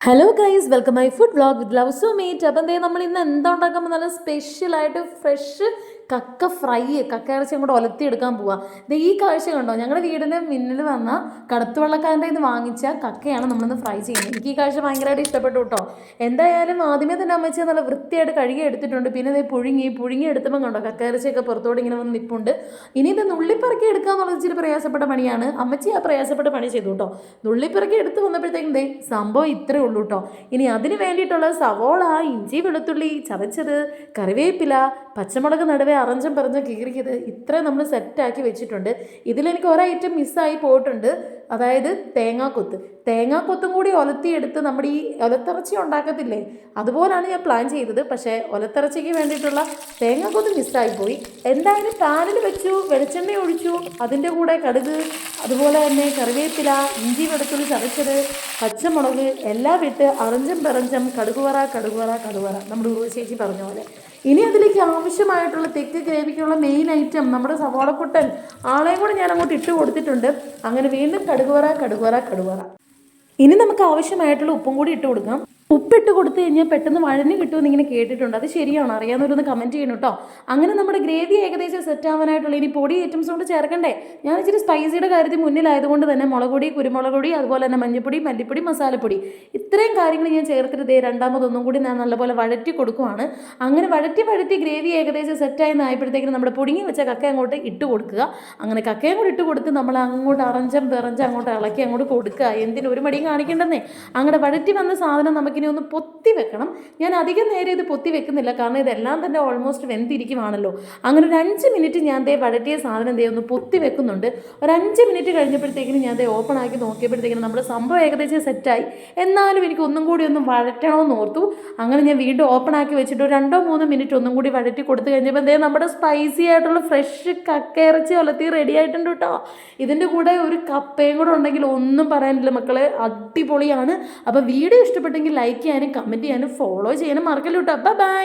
Hello guys welcome my food vlog with love so meet അപ്പം എന്തേ നമ്മൾ ഇന്ന് എന്താ ഉണ്ടാക്കുമ്പോൾ നല്ല സ്പെഷ്യലായിട്ട് ഫ്രഷ് കക്ക ഫ്രൈ കക്ക ഇറച്ചി അങ്ങോട്ട് ഒലത്തി എടുക്കാൻ പോവാ. ദേ ഈ കാഴ്ച കണ്ടോ? ഞങ്ങളുടെ വീടിന്റെ മുന്നിൽ വന്ന കടത്തുവള്ളക്കാരന്റെ ഇത് വാങ്ങിച്ച കക്കയാണ് നമ്മളിന്ന് ഫ്രൈ ചെയ്യുന്നത്. എനിക്ക് ഈ കാഴ്ച ഭയങ്കരമായിട്ട് ഇഷ്ടപ്പെട്ടു കേട്ടോ എന്തായാലും ആദ്യമേ തന്നെ അമ്മച്ചി നല്ല വൃത്തിയായിട്ട് കഴുകി എടുത്തിട്ടുണ്ട്. പിന്നെ ഇത് പുഴുങ്ങി പുഴുങ്ങി എടുത്തപ്പോൾ കണ്ടോ? കക്ക ഇറച്ചിയൊക്കെ പുറത്തോട്ട് ഇങ്ങനെ വന്ന് നിൽപ്പുണ്ട് ഇനി ഇത് നുള്ളിപ്പറക്കി എടുക്കുക എന്നുള്ളത് ഇച്ചിരി പ്രയാസപ്പെട്ട പണിയാണ്. അമ്മച്ചി ആ പ്രയാസപ്പെട്ട പണി ചെയ്തു കേട്ടോ നുള്ളിപ്പറക്കി എടുത്ത് വന്നപ്പോഴത്തേക്കും ദേ സംഭവം ഇത്രേ ഉള്ളൂ കേട്ടോ ഇനി അതിന് വേണ്ടിയിട്ടുള്ള സവോള ഇഞ്ചി വെളുത്തുള്ളി ചതച്ചത് കറിവേപ്പില പച്ചമുളക് നടുവേ അറഞ്ചം പറഞ്ഞ കീറിയത് ഇത്ര നമ്മൾ സെറ്റാക്കി വെച്ചിട്ടുണ്ട്. ഇതിലെനിക്ക് ഒരു ഐറ്റം മിസ്സായി പോയിട്ടുണ്ട്. അതായത് തേങ്ങാക്കൊത്ത്. തേങ്ങാക്കൊത്തും കൂടി ഒലത്തിയെടുത്ത് നമ്മുടെ ഈ ഒലത്തിറച്ചി ഉണ്ടാക്കത്തില്ലേ? അതുപോലാണ് ഞാൻ പ്ലാൻ ചെയ്തത്. പക്ഷേ ഒലത്തിറച്ചിക്ക് വേണ്ടിയിട്ടുള്ള തേങ്ങാക്കൊത്ത് മിസ്സായി പോയി. എന്തായാലും പാനിൽ വെച്ചു വെളിച്ചെണ്ണ ഒഴിച്ചു അതിന്റെ കൂടെ കടുക് അതുപോലെ തന്നെ കറിവേപ്പില ഇഞ്ചി വെളുത്തുള്ളി ചതച്ചത് പച്ചമുളക് എല്ലാം ഇട്ട് അറഞ്ചം പിറഞ്ചം കടുകുവറ കടുകുവറ കടുവറ നമ്മുടെ ഉറു ചേച്ചി പറഞ്ഞ പോലെ. ഇനി അതിലേക്ക് ആവശ്യമായിട്ടുള്ള തെക്ക് ഗ്രേവിക്കുള്ള മെയിൻ ഐറ്റം നമ്മുടെ സവാളക്കുട്ടൻ ആളെയും കൂടെ ഞാൻ അങ്ങോട്ട് ഇട്ട് കൊടുത്തിട്ടുണ്ട്. അങ്ങനെ വീണ്ടും കടുകുവറ കടുകുവറ കടുകുവറ. ഇനി നമുക്ക് ആവശ്യമായിട്ടുള്ള ഉപ്പും കൂടി ഇട്ട് കൊടുക്കാം. ഉപ്പിട്ട് കൊടുത്തു കഴിഞ്ഞാൽ പെട്ടെന്ന് വഴഞ്ഞു കിട്ടുമെന്ന് ഇങ്ങനെ കേട്ടിട്ടുണ്ട്. അത് ശരിയാണോ? അറിയാവുന്നവരൊന്ന് കമന്റ് ചെയ്യണം കേട്ടോ അങ്ങനെ നമ്മുടെ ഗ്രേവി ഏകദേശം സെറ്റ് ആവാനായിട്ടുള്ള ഇനി പൊടി ഐറ്റംസ് കൊണ്ട് ചേർക്കണ്ടേ? ഞാൻ ഇച്ചിരി സ്പൈസിയുടെ കാര്യത്തിൽ മുന്നിലായതുകൊണ്ട് തന്നെ മുളക് പൊടി കുരുമുളക് പൊടി അതുപോലെ തന്നെ മഞ്ഞൾപ്പൊടി മല്ലിപ്പൊടി മസാലപ്പൊടി. ഇത്രയും കാര്യങ്ങൾ ഞാൻ ചേർത്തിട്ട് ദേ രണ്ടാമതൊന്നും കൂടി ഞാൻ നല്ലപോലെ വഴറ്റി കൊടുക്കുവാണ്. അങ്ങനെ വഴറ്റി വഴറ്റി ഗ്രേവി ഏകദേശം സെറ്റായി ആയപ്പോഴത്തേക്കും നമ്മുടെ പൊടിങ്ങി വെച്ച കക്ക അങ്ങോട്ട് ഇട്ട് കൊടുക്കുക. അങ്ങനെ കക്കയും കൂടി ഇട്ട് കൊടുത്ത് നമ്മൾ അങ്ങോട്ട് അറഞ്ചം പിറഞ്ചം അങ്ങോട്ട് ഇളക്കി അങ്ങോട്ട് കൊടുക്കുക. എന്തിനും ഒരു മടിയും കാണിക്കേണ്ടെന്നേ. അങ്ങനെ വഴറ്റി വന്ന സാധനം നമുക്കിനി ഒന്ന് പൊത്തി വെക്കണം. ഞാൻ അധികം നേരം ഇത് പൊത്തി വെക്കുന്നില്ല. കാരണം ഇതെല്ലാം തന്നെ ഓൾമോസ്റ്റ് വെന്തിരിക്കുവാണല്ലോ. അങ്ങനെ ഒരു അഞ്ച് മിനിറ്റ് ഞാൻ ദേ വഴറ്റിയ സാധനം ദേ ഒന്ന് പൊത്തി വെക്കുന്നുണ്ട്. ഒരു അഞ്ച് മിനിറ്റ് കഴിഞ്ഞപ്പോഴത്തേക്കിനും ഞാൻ ദേ ഓപ്പൺ ആക്കി നോക്കിയപ്പോഴത്തേക്കിനും നമ്മുടെ സംഭവം ഏകദേശം സെറ്റായി. എന്നാലും എനിക്ക് ഒന്നും കൂടി ഒന്ന് വഴറ്റണമെന്ന് ഓർത്തു. അങ്ങനെ ഞാൻ വീണ്ടും ഓപ്പൺ ആക്കി വെച്ചിട്ട് രണ്ടോ മൂന്നോ മിനിറ്റ് ഒന്നും കൂടി വഴറ്റി കൊടുത്തു കഴിഞ്ഞപ്പോൾ ദേ നമ്മുടെ സ്പൈസി ആയിട്ടുള്ള ഫ്രഷ് കക്കയിറച്ചി ഒലത്തി റെഡി ആയിട്ടുണ്ട് കേട്ടോ ഇതിന്റെ കൂടെ ഒരു കപ്പയും കൂടെ ഉണ്ടെങ്കിൽ ഒന്നും പറയാനില്ല മക്കളെ. അടിപൊളിയാണ്. അപ്പോൾ വീഡിയോ ഇഷ്ടപ്പെട്ടെങ്കിൽ ലൈക്ക് ചെയ്യാനും കമന്റ് ചെയ്യാനും ഫോളോ ചെയ്യാനും മറക്കല്ലോ കേട്ടോ ബൈ